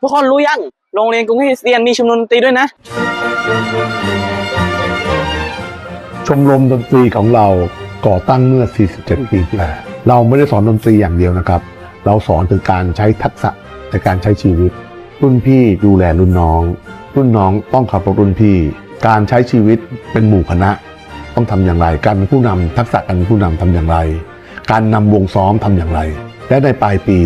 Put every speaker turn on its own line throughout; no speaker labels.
ทุกคนรู้ยังโรงเรียนกรุงเทพคริสเตียนมีชุมนุมดนตรีด้วยนะ
ชมรมดนตรีของเราก่อตั้งเมื่อ 47 ปีที่แล้ว เราไม่ได้สอนดนตรีอย่างเดียวนะครับ เราสอนถึงการใช้ทักษะในการใช้ชีวิต รุ่นพี่ดูแลรุ่นน้อง รุ่นน้องต้องขับรถรุ่นพี่ การใช้ชีวิตเป็นหมู่คณะ ต้องทำอย่างไร การเป็นผู้นำทักษะการเป็นผู้นำทำอย่างไร การนำวงซ้อมทำอย่างไร และในปลายปี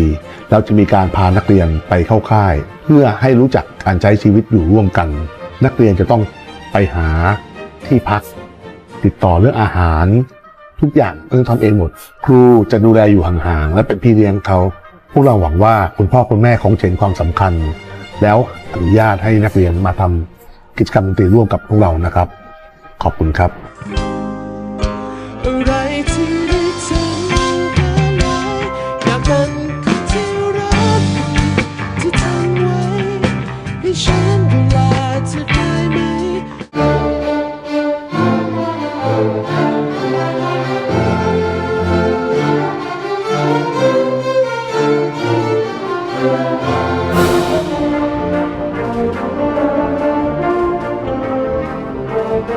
เราจะมีการพานักเรียนไปเข้าค่าย เพื่อให้รู้จักการใช้ชีวิตอยู่ร่วมกัน นักเรียนจะต้องไปหาที่พัก ติดต่อเรื่องอาหาร ทุกอย่างต้องทำเองหมด ครูจะดูแลอยู่ห่างๆและเป็นพี่เลี้ยงเขา พวกเราหวังว่าคุณพ่อคุณแม่ของเห็นความสำคัญ แล้วอนุญาตให้นักเรียนมาทำกิจกรรมดนตรีร่วมกับพวกเรานะครับ ขอบคุณครับ
อะไรที่ ได้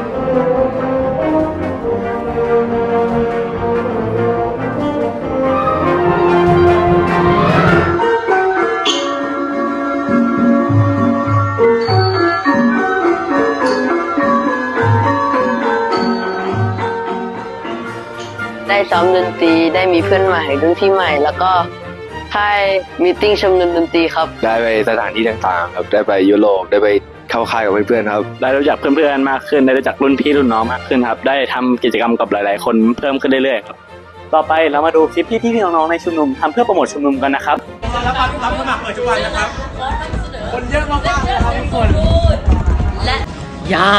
ซ้อมดนตรีได้มีเพื่อนใหม่รุ่นพี่ใหม่แล้วก็ ค่ายมีตติ้งชมรมดนตรีครับ
ได้ไปสถานที่ต่างๆครับได้ไปยุโรปได้ไปเข้าค่ายกับเพื่อนๆครับ
ได้รู้จักเพื่อนๆมากขึ้น ได้รู้จักรุ่นพี่รุ่นน้องมากขึ้นครับ ได้ทำกิจกรรมกับหลาย ๆ คนเพิ่มขึ้นเรื่อยๆครับ ต่อไปเรามาดูคลิปที่พี่ๆน้องๆในชุมนุมทำเพื่อโปรโมทชุมนุมกันนะครับ
อย่า